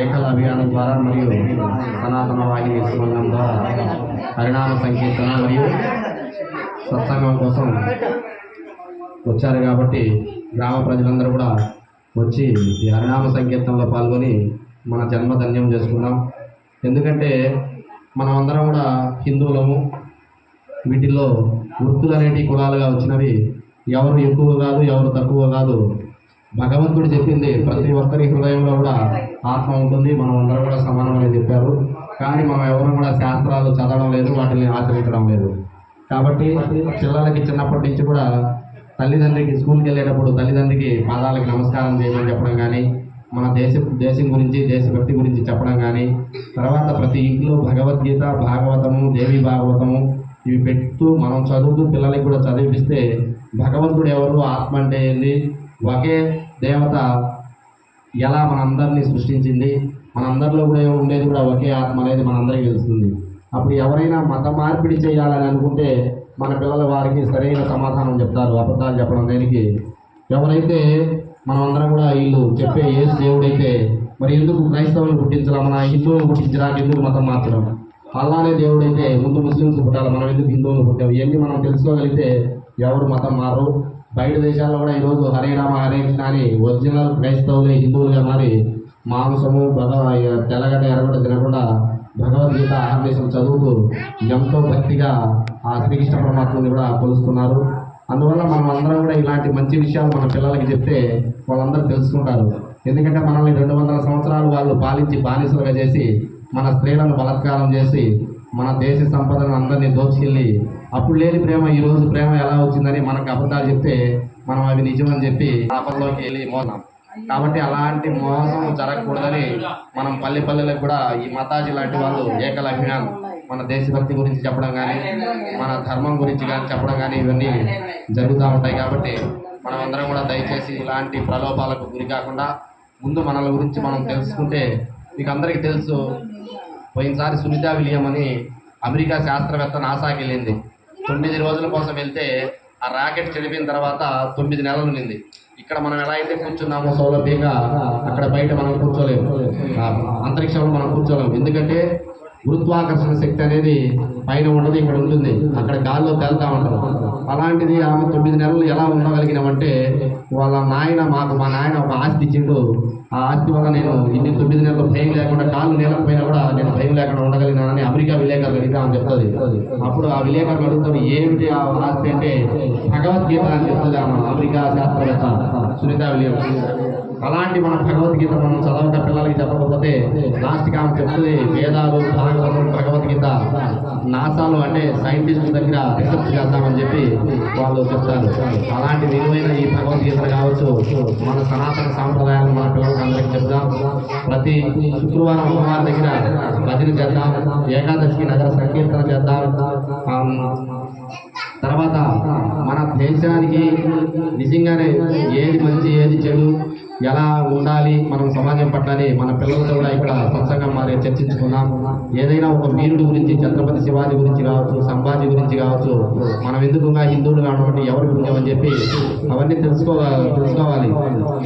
ఏకల అభియానం ద్వారా మరియు సనాతన వాహిని సంబంధం ద్వారా హరినామ సంకీర్తన మరియు సత్సంగం కోసం వచ్చారు కాబట్టి గ్రామ ప్రజలందరూ కూడా వచ్చి ఈ హరినామ సంకీర్తనలో పాల్గొని మన జన్మధన్యం చేసుకున్నాం. ఎందుకంటే మనం అందరం కూడా హిందువులము. వీటిల్లో వృత్తులు అనేటి కులాలుగా వచ్చినవి ఎవరు ఎక్కువ కాదు ఎవరు తక్కువ కాదు. భగవంతుడు చెప్పింది ప్రతి ఒక్కరి హృదయంలో కూడా ఆత్మ ఉంటుంది మనం అందరం కూడా సమానమని చెప్పారు. కానీ మనం ఎవరు కూడా శాస్త్రాలు చదవడం లేదు వాటిని ఆచరించడం లేదు. కాబట్టి పిల్లలకి చిన్నప్పటి నుంచి కూడా తల్లిదండ్రికి స్కూల్కి వెళ్ళేటప్పుడు తల్లిదండ్రికి పాదాలకి నమస్కారం చేయమని చెప్పడం కానీ మన దేశ దేశం గురించి దేశభక్తి గురించి చెప్పడం కానీ తర్వాత ప్రతి ఇంట్లో భగవద్గీత భాగవతము దేవి భాగవతము ఇవి పెడుతూ మనం చదువుతూ పిల్లలకి కూడా చదివిపిస్తే భగవంతుడు ఎవరు ఆత్మ అంటే ఏంది? ఒకే దేవత ఎలా మనందరినీ సృష్టించింది మనందరిలో కూడా ఉండేది కూడా ఒకే ఆత్మ అనేది మనందరికీ తెలుస్తుంది. అప్పుడు ఎవరైనా మత మార్పిడి చేయాలని అనుకుంటే మన పిల్లల వారికి సరైన సమాధానం చెప్తారు అబద్ధాలు చెప్పడం దేనికి? ఎవరైతే మనమందరం కూడా వీళ్ళు చెప్పే ఏసు దేవుడైతే మరి ఎందుకు క్రైస్తవులు పుట్టించడం మన హిందువులు పుట్టించరా ఎందుకు మతం మార్చడం అల్లానే దేవుడైతే ముందు ముస్లిమ్స్ పుట్టాలి మనం ఎందుకు హిందువులు పుట్టాము ఇవన్నీ మనం తెలుసుకోగలిగితే ఎవరు మతం మారు బయట దేశాల్లో కూడా ఈరోజు హరే రామ హరే కృష్ణ అని ఒరిజినల్ క్రైస్తవులే హిందువులుగా మారి మాంసము భగవ తెల్లగడ్డ ఎర్రగడ్డ తినకుండా భగవద్గీత ఆదేశం చదువుతూ ఎంతో భక్తిగా ఆ శ్రీకృష్ణ పరమాత్మని కూడా కొలుస్తున్నారు. అందువల్ల మనం అందరం కూడా ఇలాంటి మంచి విషయాలు మన పిల్లలకి చెప్తే వాళ్ళందరూ తెలుసుకుంటారు. ఎందుకంటే మనల్ని రెండు వందల సంవత్సరాలు వాళ్ళు పాలించి బానిసలుగా చేసి మన స్త్రీలను బలత్కారం చేసి మన దేశ సంపదను అందరినీ దోచుకెళ్ళి అప్పుడు లేని ప్రేమ ఈ రోజు ప్రేమ ఎలా వచ్చిందని మనకు అబద్ధాలు చెప్తే మనం అవి నిజమని చెప్పి పాపంలోకి వెళ్ళి మోసాం కాబట్టి అలాంటి మోసం జరగకూడదని మనం పల్లె పల్లెలకు కూడా ఈ మతాజీ లాంటి వాళ్ళు ఏకల మన దేశభక్తి గురించి చెప్పడం కానీ మన ధర్మం గురించి కానీ చెప్పడం కానీ ఇవన్నీ జరుగుతూ ఉంటాయి కాబట్టి మనం అందరం కూడా దయచేసి ఇలాంటి ప్రలోభాలకు గురి కాకుండా ముందు మనల గురించి మనం తెలుసుకుంటే మీకు అందరికీ తెలుసు పోయినసారి సునీత విలియం అని అమెరికా శాస్త్రవేత్త నాసాకి వెళ్ళింది. తొమ్మిది రోజుల కోసం వెళ్తే ఆ రాకెట్ చెడిపోయిన తర్వాత తొమ్మిది నెలలు ఉండింది ఇక్కడ మనం ఎలా అయితే కూర్చున్నామో సౌలభ్యంగా అక్కడ బయట మనం కూర్చోలేము. అంతరిక్షంలో మనం కూర్చోలేము. ఎందుకంటే గురుత్వాకర్షణ శక్తి అనేది పైన ఉండదు ఇక్కడ ఉంటుంది. అక్కడ గాల్లో తేలుతా ఉంటారు అలాంటిది ఆమె తొమ్మిది నెలలు ఎలా ఉండగలిగినామంటే వాళ్ళ నాయన మాకు మా నాయన ఒక ఆస్తి ఇచ్చిండు. ఆ ఆస్తి వల్ల నేను ఇన్ని తొమ్మిది నెలలు భయం లేకుండా కాళ్ళు నేలకపోయినా కూడా నేను భయం లేకుండా ఉండగలిగాను. సరిగ్గా అని చెప్తుంది. అప్పుడు ఆ విలేకరులు అడుగుతాడు ఏమిటి ఆ ఆస్తి అంటే భగవద్గీత అని చెప్తుంది ఆమె అమెరికా శాస్త్రవేత్త సునీత విలియమ్స్. అలాంటి మన భగవద్గీత మనం చదవక పిల్లలకి చెప్పకపోతే లాస్ట్కి ఆమె చెప్తుంది వేదాలు భాగవతం నాసాలో అంటే సైంటిస్టుల దగ్గర రీసెర్చ్ చేద్దామని చెప్పి వాళ్ళు చెప్తారు. అలాంటి విలువైన ఈ భగవద్గీతలు కావచ్చు మన సనాతన సాంప్రదాయాలు మన పిల్లలకి అందరికీ చెప్దాం. ప్రతి శుక్రవారం అమ్మవారి దగ్గర భజన చేద్దాం. ఏకాదశికి నగర సంకీర్తన చేద్దాం. తర్వాత మన దేశానికి నిజంగానే ఏది మంచి ఏది చెడు. ఎలా ఉండాలి? మనం సమాజం పట్ల మన పిల్లలతో కూడా ఇక్కడ స్వచ్ఛంగా మారి చర్చించుకున్నాం ఏదైనా ఒక వీరుడి గురించి ఛత్రపతి శివాజీ గురించి కావచ్చు సంభాజీ గురించి కావచ్చు మనం ఎందుకుగా హిందువులుగా కాబట్టి ఎవరి గురించి అని చెప్పి అవన్నీ తెలుసుకోవాలి తెలుసుకోవాలి.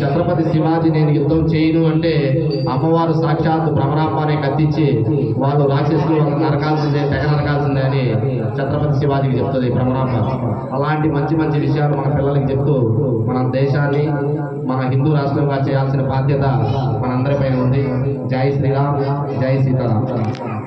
ఛత్రపతి శివాజీ నేను యుద్ధం చేయను అంటే అమ్మవారు సాక్షాత్ భ్రమరాంబానే కత్తించి వాళ్ళు రాక్షసులు వాళ్ళని నరకాల్సిందే తెగ నరకాల్సిందే అని ఛత్రపతి శివాజీకి చెప్తుంది భ్రమరాంబ. అలాంటి మంచి మంచి విషయాలు మన పిల్లలకి చెప్తూ మన దేశాన్ని మన హిందూ రాష్ట్రంగా చేయాల్సిన బాధ్యత మనందరిపై ఉంది. జై శ్రీరామ్ జై సీతారాం.